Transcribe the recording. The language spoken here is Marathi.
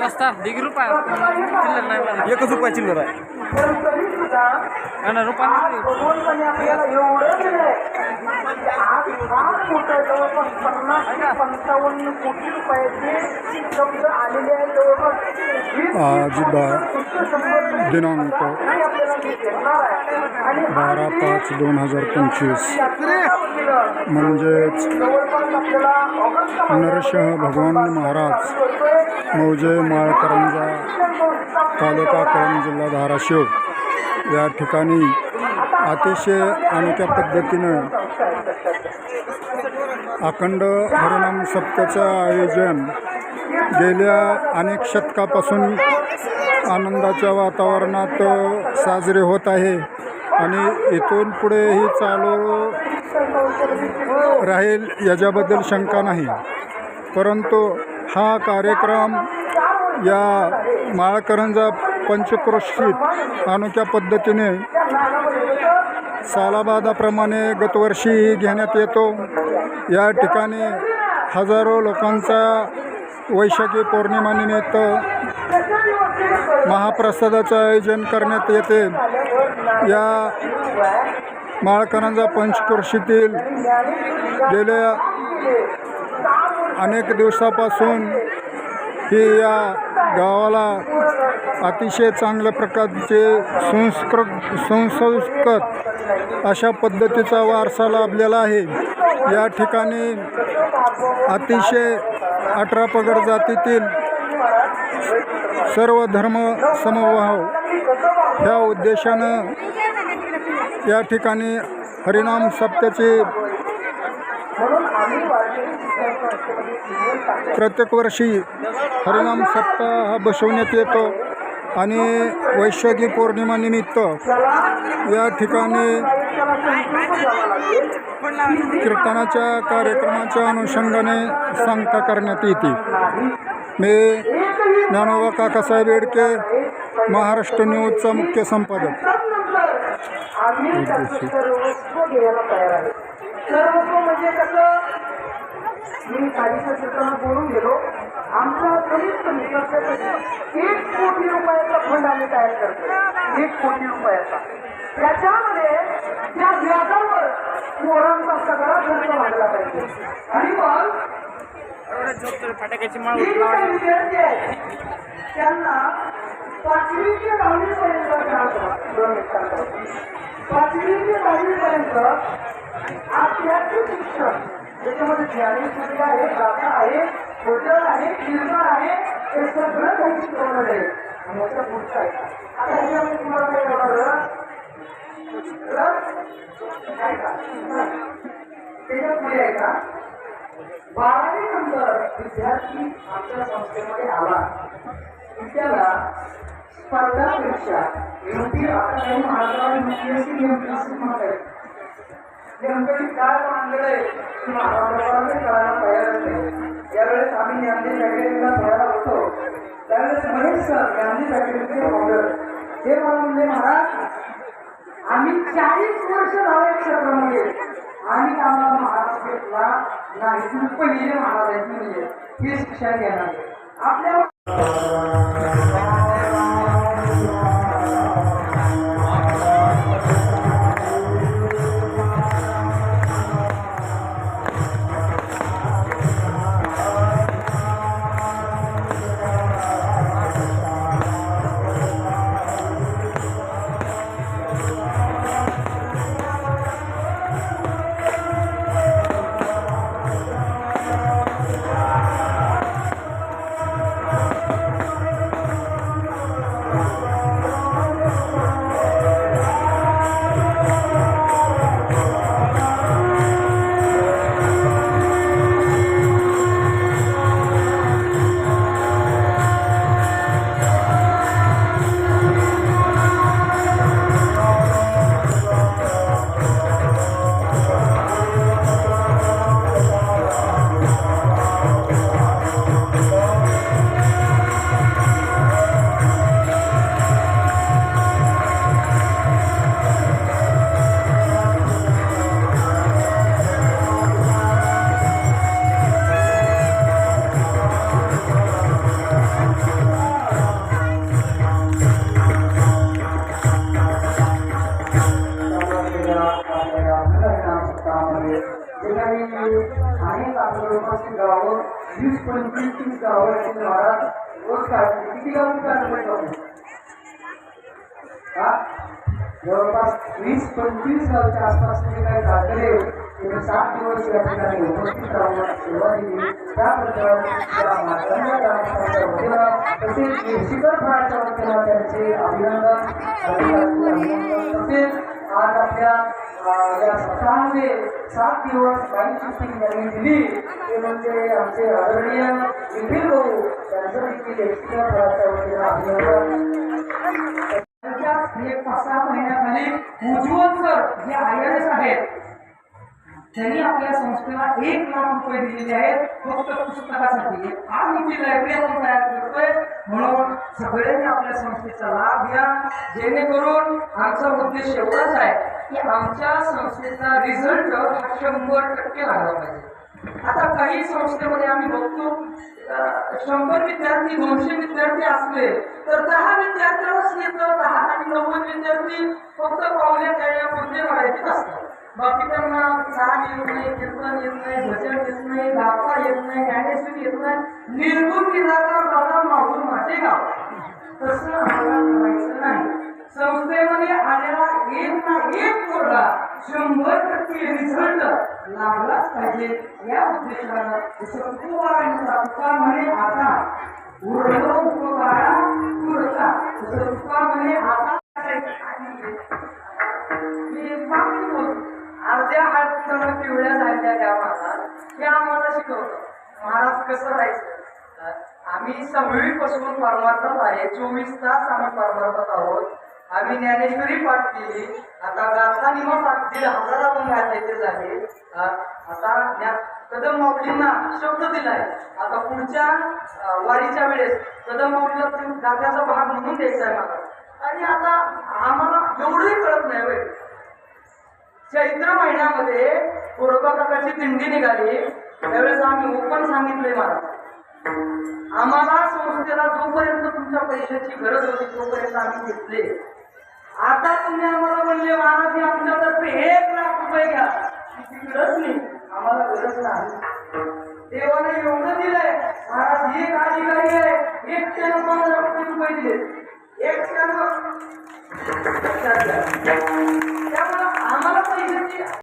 नसता डिग्री रुपये. चिल्लर नाही मला एकच रुपया चिल्लर आहे. रुपये पंचावन्न कोटी रुपयाचे शब्द आलेले आहेत जवळपास आज बा दिनांक बारा पाच दोन हजार पंचवीस. म्हणजेच नरसिंह भगवान महाराज मौजे माळकरंजा तालुका कळंब जिल्हा धाराशिव. या ठिकाणी अतिशय अनोख्या पद्धतीनं अखंड हरिनाम सप्ताचं आयोजन गेल्या अनेक शतकापासून आनंदाच्या वातावरणात साजरे होत आहे. आणि इथून पुढेही चालू राहील याच्याबद्दल शंका नाही. परंतु हा कार्यक्रम या माळकरंजा पंचक्रोशीत अनोख्या पद्धतीने सालाबादाप्रमाणे गतवर्षीही घेण्यात येतो. या ठिकाणी हजारो लोकांचा वैशाखी पौर्णिमानिमित्त महाप्रसादाचं आयोजन करण्यात येते. या माळकरंजा पंचकृषीतील गेल्या अनेक दिवसापासून ही या गावाला अतिशय चांगल्या प्रकारचे संस्कृत संसंस्कृत अशा पद्धतीचा वारसा लाभलेला आहे. या ठिकाणी अतिशय अठरा पगड जातीतील सर्व धर्म समभाव ह्या उद्देशानं या ठिकाणी हरिनाम सप्त्याचे प्रत्येक वर्षी हरिनाम सप्ताह हा बसवण्यात येतो आणि वैशाखी पौर्णिमानिमित्त या ठिकाणी कीर्तनाच्या कार्यक्रमाच्या अनुषंगाने सांगता करण्यात येते मी ज्ञानोबा काकासाहेब येडके महाराष्ट्र न्यूजचा मुख्य संपादक. म्हणजे आम्ही तयार करतो एक कोटी रुपयाचा. त्याच्यामध्ये त्या व्याजावर पोरांचा सगळा खर्च वाढला पाहिजे. आणि मग फटाक्याची माळ विद्यार्थी आहेत त्यांना पाचवी ते दहावी पर्यंत दोन मिनिटांचा पाचवी ते आध्यात्मिक शिक्षण. त्याच्यामध्ये ज्ञानेश्वरी आहे गाथा आहे होटल आहे कीर्तन आहे हे सगळं काही शिकवलं आहे. आणि याच्या आहे आता ह्याच्यामध्ये तुम्हाला काय काय का? पुढे आहे का? बारावी नंतर विद्यार्थी आमच्या संस्थेमध्ये आला. की त्याला स्पर्धा परीक्षा एमपी आता काही युपीएससी एमपीएससी म्हणत आहे नेमकं काय मानलेलं आहे की करायला तयार नाही यावेळेस आम्ही ज्ञानदेव अकॅडमीला भरायला त्यावेळेस महेश सर गांधी अकॅडमीचे फाउंडर ते मला म्हणले महाराज आम्ही चाळीस वर्ष झाले क्षेत्रामध्ये आणि आम्हाला महाराज महाराष्ट्रातला नाही. पहिले महाराज म्हणजे हे शिक्षण घेणार आपल्या जवळपासची गावं वीस पंचवीस तीस गावं आहेत महाराज रोज काढते किती गाव काढले हा जवळपास वीस पंचवीस गावच्या आसपास जे काही दाखले सात दिवस या ठिकाणी उपस्थित राहून सेवा दिली त्याबद्दल त्या ग्रामस्थांच्या वतीनं तसेच शिखर फळाच्या वतीनं त्यांचे अभिनंदन तसेच आज आपल्या या सप्ताहामध्ये सात दिवस बाईक शिफ्टिंग यांनी दिली ते म्हणजे आमचे आदरणीय निखिल भाऊ त्यांचं देखील शिखर फळाच्या वतीनं अभिनंदन एक पाच सहा महिन्याखाली उज्ज्वल सर जे आय एस आहेत त्यांनी आपल्या संस्थेला एक लाख रुपये दिलेले आहेत फक्त पुस्तकासाठी आज मोठी लायब्ररी आपण तयार करतोय म्हणून सगळ्यांनी आपल्या संस्थेचा लाभ घ्या जेणेकरून आमचा उद्देश एवढाच आहे की आमच्या संस्थेचा रिझल्ट हा शंभर टक्के लागला पाहिजे. आता काही संस्थेमध्ये आम्ही बघतो शंभर विद्यार्थी दोनशे विद्यार्थी असले तर दहा विद्यार्थ्यालाच येतं. दहा आणि नव्वद विद्यार्थी फक्त पावले खेळण्यामध्ये मराठीत असतात. बाकी त्यांना चाल येत नाही कीर्तन येत नाही भजन येत नाही दाखवा येत नाही ज्ञानेश्वरी येत नाही. निर्गुण निराकार दादा मागून माझे गाव. तसं आम्हाला करायचं नाही. संस्थेमध्ये आलेला एक ना एक पोरगा शंभर टक्के रिझल्ट लागलाच पाहिजे. या उद्देशानं जसं तुका म्हणे आता उरलो उपकारा उरला तसं तुका म्हणे आता मी अर्ध्या हात पिवळ्या झालेल्या त्या महाराज हे आम्हाला शिकवलं. महाराज कसं राहायचं? आम्ही सहावी पासून परमार्थात आहे. चोवीस तास आम्ही परमार्थात आहोत. आम्ही ज्ञानेश्वरी पाठ केली. आता गाथा निमा पाठ दिला हजारा पण गाठायचे झाले आता या कदम माऊलींना शब्द दिलाय. आता पुढच्या वारीच्या वेळेस कदम माऊलीला गाथ्याचा भाग म्हणून द्यायचा आहे मला. आणि आता आम्हाला एवढंही कळत नाही होय. चैत्र महिन्यामध्ये कोरोबा काकाची दिंडी निघाली. त्यावेळेस आम्ही ओपन सांगितलंय मला. आम्हाला संस्थेला जोपर्यंत तुमच्या पैशाची गरज होती तोपर्यंत आम्ही घेतले. आता तुम्ही आम्हाला म्हणले महाराज हे आमच्यातर्फे एक